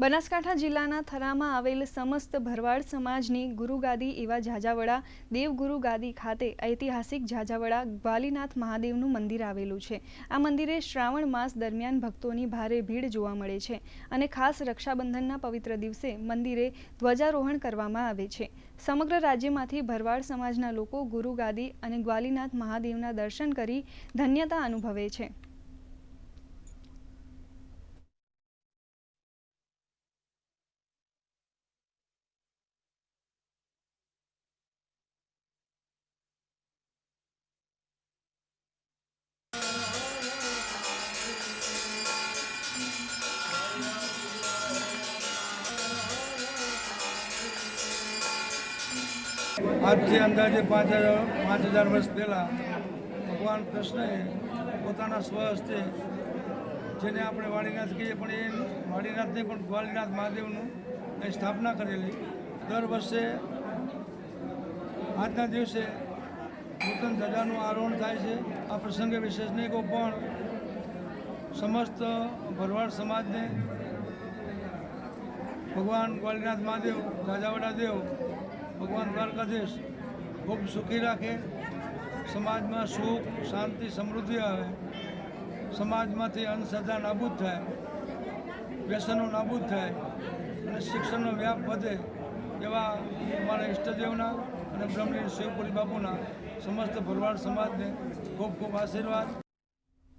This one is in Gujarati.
બનાસકાંઠા જિલ્લાના થરામાં આવેલ સમસ્ત ભરવાડ સમાજની ગુરુગાદી એવા ઝાઝાવડા દેવગુરુ ગાદી ખાતે ઐતિહાસિક ઝાઝાવડા ગ્વાલીનાથ મહાદેવનું મંદિર આવેલું છે. આ મંદિરે શ્રાવણ માસ દરમિયાન ભક્તોની ભારે ભીડ જોવા મળે છે અને ખાસ રક્ષાબંધનના પવિત્ર દિવસે મંદિરે ધ્વજારોહણ કરવામાં આવે છે. સમગ્ર રાજ્યમાંથી ભરવાડ સમાજના લોકો ગુરુગાદી અને ગ્વાલીનાથ મહાદેવના દર્શન કરી ધન્યતા અનુભવે છે. આજથી અંદાજે પાંચ હજાર પાંચ હજાર વર્ષ પહેલાં ભગવાન કૃષ્ણએ પોતાના સ્વહસ્તે જેને આપણે વાડીનાથ કહીએ પણ એ વાડીનાથ નહીં પણ ગ્વાલીનાથ મહાદેવનું એ સ્થાપના કરેલી. દર વર્ષે આજના દિવસે નૂતન ધજાનું આરોહણ થાય છે. આ પ્રસંગે વિશેષનિકો પણ સમસ્ત ભરવાડ સમાજને ભગવાન ગ્વાલીનાથ મહાદેવ, રાજાવાડા દેવ ભગવાન દ્વારકાધીશ ખૂબ સુખી રાખે, સમાજમાં સુખ, શાંતિ, સમૃદ્ધિ આવે, સમાજમાંથી અંધશ્રદ્ધા નાબૂદ થાય, વ્યસનો નાબૂદ થાય અને શિક્ષણનો વ્યાપ વધે એવા અમારા ઈષ્ટદેવના અને બ્રહ્મલીન શિવપુરી બાપુના સમસ્ત ભરવાડ સમાજને ખૂબ ખૂબ આશીર્વાદ.